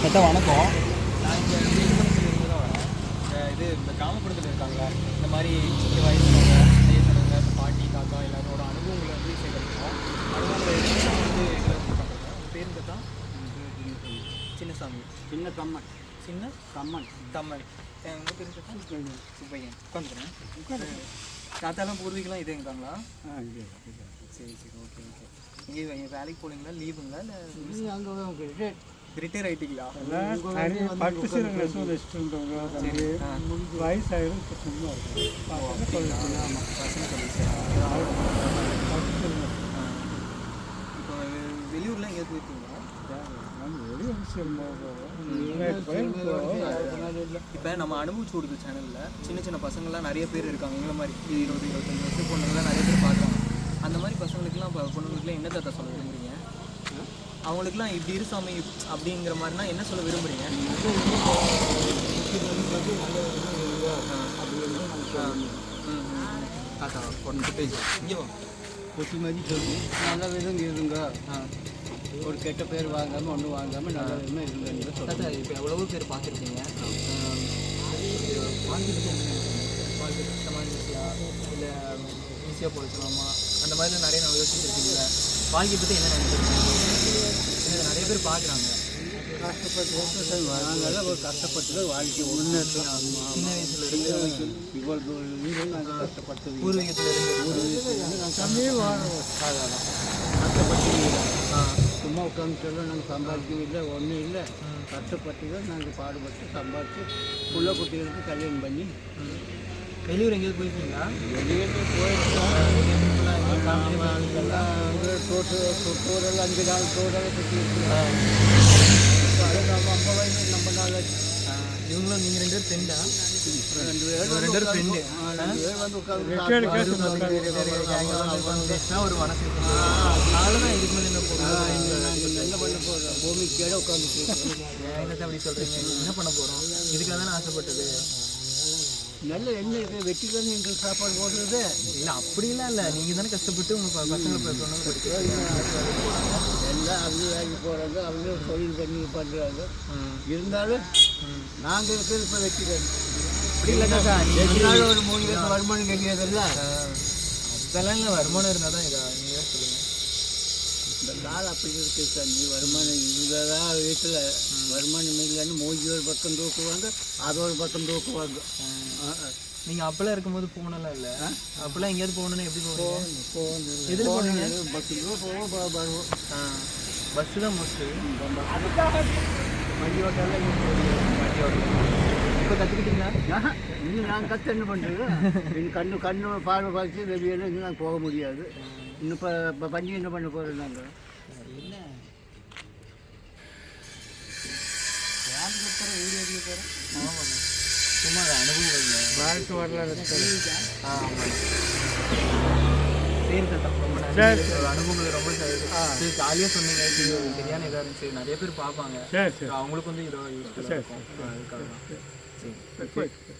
கரெக்டாக வணக்கம். நான் இங்கே தான் வரேன் இது இந்த கிராமப்புறத்தில் இருக்காங்களா இந்த மாதிரி இந்த பாட்டி தாத்தா எல்லாரோட அனுபவங்களை வந்து சேகரிக்கிறோம். அனுபவங்களை எடுத்து வந்து இதில் வந்து உங்கள் பேருங்க தான் சின்னசாமி. சின்ன கம்மன். சின்ன கம்மன். தம்மன் உங்கள் பேருங்க தான் சுப்பையன். உட்காந்துக்கிறேன். தாத்தாலாம் பூர்வீகெலாம் இது இருக்காங்களா? சரி சரி ஓகே ஓகே. இங்கே வேலைக்கு போகிறீங்களா லீவுங்களா? இல்லை அங்கே ஆகிட்டீங்களா நிறைய பட்டு சீரங்க நெசவு வச்சுருந்தவங்க தம்பி ஆ. வயசாயிரும் இப்போ இப்போ வெளியூர்லாம் எங்கேயாவது போயிருக்கீங்களா? நம்ம இப்போ அனுபவிச்சு கொடுக்குற சேனலில் சின்ன சின்ன பசங்கள்லாம் நிறைய பேர் இருக்காங்க. எங்களை மாதிரி இருபது இருபத்தஞ்சு வருஷம் பொண்ணுங்களாம் நிறைய பேர் பார்க்குறாங்க. அந்த மாதிரி பசங்களுக்குலாம் பொண்ணுங்களுக்குலாம் என்ன தாத்தா சொல்ல விரும்புறீங்க? அவங்களுக்குலாம் இப்படி இரு சாமி அப்படிங்கிற மாதிரினா என்ன சொல்ல விரும்புறீங்க ம், தாத்தா ஒன்று பேஜ் இங்கே வா மாதிரி சொல்லி நல்ல விதம் இருங்க ஒரு கெட்ட பேர் வாங்காமல் ஒன்றும் வாங்காமல் நல்ல விதமாக இருங்க என்று சொல்லுங்கள் தாத்தா இப்போ எவ்வளவோ பேர் பார்த்துருக்கீங்க வாழ்க்கை வாழ்க்கை இல்லை ஈஸியாக போயிடலாமா அந்த மாதிரிலாம் நிறைய நான் யோசிச்சிருக்கீங்களா வாழ்க்கை பற்றி என்ன நினைக்கிறீங்க நிறைய பேர் பார்க்குறாங்க. கஷ்டப்பட்டு நாங்கள்லாம் ஒரு கஷ்டப்பட்டு வாழ்க்கை முன்னேற்றம். சின்ன வயசுல இருந்து இவ்வளவு இருந்து நாங்கள் கஷ்டப்பட்டு பூர்வீகத்தில் இருந்து. கம்மியே வாழணும் அதான். கஷ்டப்பட்டு ஆ. சும்மா உட்காந்து சொல்ல நாங்கள் சம்பாதிக்கவும் இல்லை ஒன்றும் இல்லை. கஷ்டப்பட்டு தான் நாங்கள் பாடுபட்டு சம்பாதிச்சு புள்ள குட்டிகளுக்கு கல்யாணம் பண்ணி வெளியூர் எங்கேயாவது போயிருக்கீங்களா? வெளியே போயிருக்கோம். தோடெல்லாம் அஞ்சு நாள் தோடெல்லாம் சுற்றி இருக்கிறோம் அது நம்ம வயசு நம்ம நாள் இவங்களும் நீங்கள் ரெண்டு பேர் ஃப்ரெண்டா ரெண்டு பேர் ரெண்டு பேரும் ஃப்ரெண்டு ரெண்டு பேர் வந்து பேசினா ஒரு மனசு அதனால இதுக்கு மேலே என்ன போகிறோம் என்ன பண்ண போகிறோம் பூமிக்கு கீழே உட்காந்து என்னத்தை அப்படி சொல்கிறீங்க என்ன பண்ண போகிறோம் இதுக்காக தானே ஆசைப்பட்டது நல்ல என்ன இருக்கு வெட்டி தான் எங்களுக்கு சாப்பாடு போடுறது? இல்லை அப்படிலாம் இல்லை. நீங்கள் தானே கஷ்டப்பட்டு உங்கள் பசங்களை எல்லாம் அவங்க வேலைக்கு போகிறாங்க அவங்க தொழில் பண்ணி பண்ணுறாங்க இருந்தாலும் நாங்கள் இருக்கிறது இப்போ வெட்டி அப்படி இல்லைக்கா சார் ஒரு மூணு வருமானம் கிடையாதுல்ல அதெல்லாம் இல்லை வருமானம் இருந்தால் தான் இதா நீங்கள் சொல்லுங்கள் இந்த நாள் அப்படி இருக்கு சார். நீ வருமானம் இருந்தால் வீட்டில் வருமானம் இல்லைன்னு மூஞ்சி ஒரு பக்கம் தூக்குவாங்க அது ஒரு பக்கம் தூக்குவாங்க. நீங்கள் அப்போல்லாம் இருக்கும்போது போனலாம் இல்லை? அப்போல்லாம் எங்கேயாவது போகணுன்னா எப்படி போவீங்க? போகணும். எதில் போனீங்க? ரூபா போவோம் வருவோம். பஸ்ஸு தான் மோஸ்ட்லி வண்டி ஓட்டாலாம் வண்டி ஓட்டலாம் இப்போ கற்றுக்கிட்டீங்களா இன்னும் நான் கற்று என்ன பண்ணுறது இன்னும் கண்ணு கண்ணு பார்வை பார்த்து வெளியில் இன்னும் நாங்கள் போக முடியாது. இன்னும் இப்போ இப்போ பண்ணி என்ன பண்ண போகிறோம் நாங்கள் ஆமாங்க சும்மா அனுபவங்கள் வாழ்க்கை வரலாறு ஆமாம் அனுபவங்கள் ரொம்ப சரி. ஜாலியாக சொன்னீங்க. சரியான இதாக இருந்துச்சு. நிறைய பேர் பார்ப்பாங்க. சரி சரி. அவங்களுக்கு வந்து இதோ யூஸ்ஃபுல்லாக இருக்கும். அதுக்காக தான் சரி.